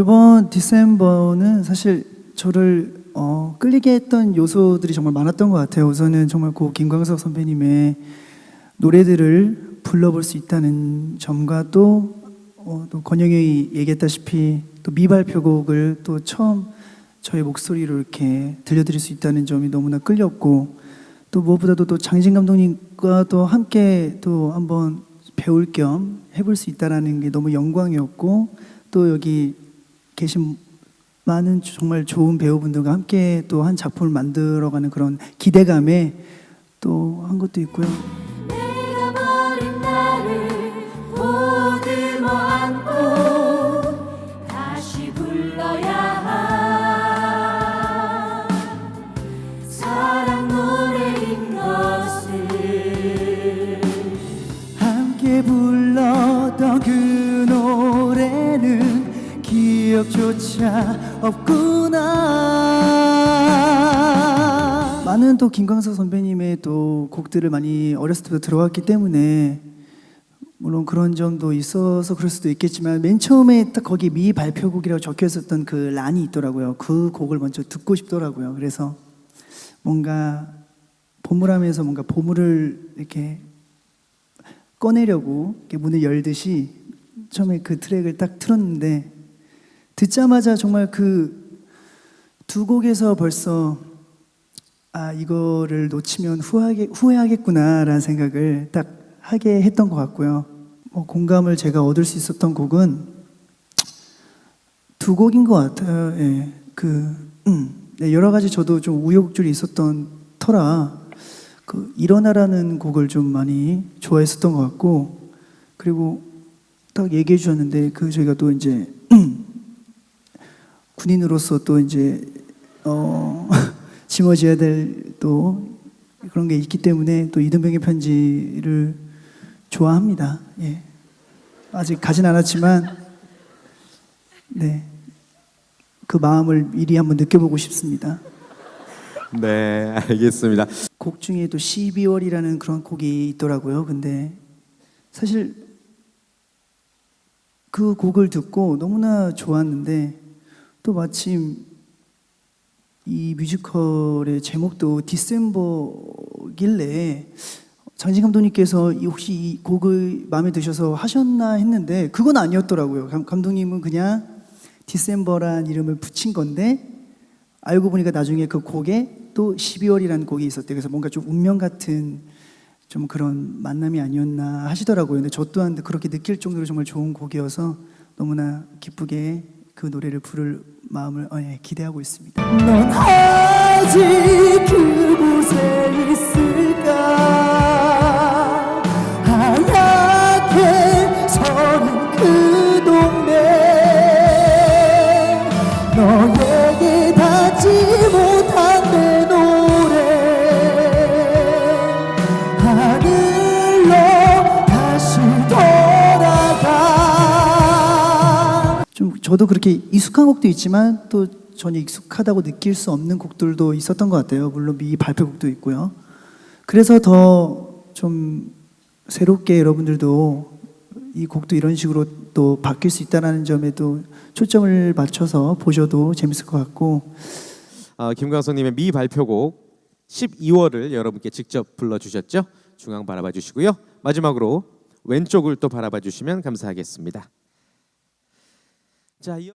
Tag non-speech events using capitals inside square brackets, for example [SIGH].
이번 디셈버는 사실 저를 어, 끌리게 했던 요소들이 정말 많았던 것 같아요. 우선은 정말 고 김광석 선배님의 노래들을 불러볼 수 있다는 점과 또, 어, 또 권영이 얘기했다시피 또 미발표곡을 또 처음 저의 목소리로 이렇게 들려드릴 수 있다는 점이 너무나 끌렸고 또 무엇보다도 또 장진 감독님과 또 함께 또 한번 배울 겸 해볼 수 있다라는 게 너무 영광이었고 또 여기 계신 많은 정말 좋은 배우분들과 함께 또 한 작품을 만들어가는 그런 기대감에 또 한 것도 있고요. 내가 버린 나를 보듬어 안고 다시 불러야 한 사랑 노래인 것을 함께 불렀던 그 노래는 기억조차 없구나. 많은 또 김광석 선배님의 또 곡들을 많이 어렸을 때부터 들어왔기 때문에 물론 그런 점도 있어서 그럴 수도 있겠지만 맨 처음에 딱 거기 미 발표곡이라고 적혀 있었던 그 란이 있더라고요. 그 곡을 먼저 듣고 싶더라고요. 그래서 뭔가 보물하면서 뭔가 보물을 이렇게 꺼내려고 이렇게 문을 열듯이 처음에 그 트랙을 딱 틀었는데 듣자마자 정말 그 두 곡에서 벌써 아 이거를 놓치면 후회하게, 후회하겠구나라는 생각을 딱 하게 했던 것 같고요. 뭐 공감을 제가 얻을 수 있었던 곡은 두 곡인 것 같아요. 예, 그 음, 네, 여러 가지 저도 좀 우여곡절이 있었던 터라 그 일어나라는 곡을 좀 많이 좋아했었던 것 같고 그리고 딱 얘기해 주셨는데 그 저희가 또 이제 군인으로서 또 이제 어 [LAUGHS] 짊어져야 될 또 그런 게 있기 때문에 또 이등병의 편지를 좋아합니다. 예. 아직 가진 않았지만 네. 그 마음을 미리 한번 느껴보고 싶습니다. 네, 알겠습니다. 곡 중에 또 12월이라는 그런 곡이 있더라고요. 근데 사실 그 곡을 듣고 너무나 좋았는데 또 마침 이 뮤지컬의 제목도 디셈버길래 장진 감독님께서 이 혹시 이 곡을 마음에 드셔서 하셨나 했는데 그건 아니었더라고요. 감, 감독님은 그냥 디셈버란 이름을 붙인 건데 알고 보니까 나중에 그 곡에 또 12월이라는 곡이 있었대요. 그래서 뭔가 좀 운명 같은 좀 그런 만남이 아니었나 하시더라고요. 근데 저 또한 그렇게 느낄 정도로 정말 좋은 곡이어서 너무나 기쁘게 그 노래를 부를 마음을 어, 예, 기대하고 있습니다. 넌 아직 그곳에 있을까? 저도 그렇게 익숙한 곡도 있지만 또 전혀 익숙하다고 느낄 수 없는 곡들도 있었던 것 같아요 물론 미 발표곡도 있고요 그래서 더 좀 새롭게 여러분들도 이 곡도 이런 식으로 또 바뀔 수 있다는 점에도 초점을 맞춰서 보셔도 재밌을 것 같고 어, 김광석님의 미 발표곡 12월을 여러분께 직접 불러주셨죠? 중앙 바라봐 주시고요. 마지막으로 왼쪽을 또 바라봐 주시면 감사하겠습니다. 자, 이...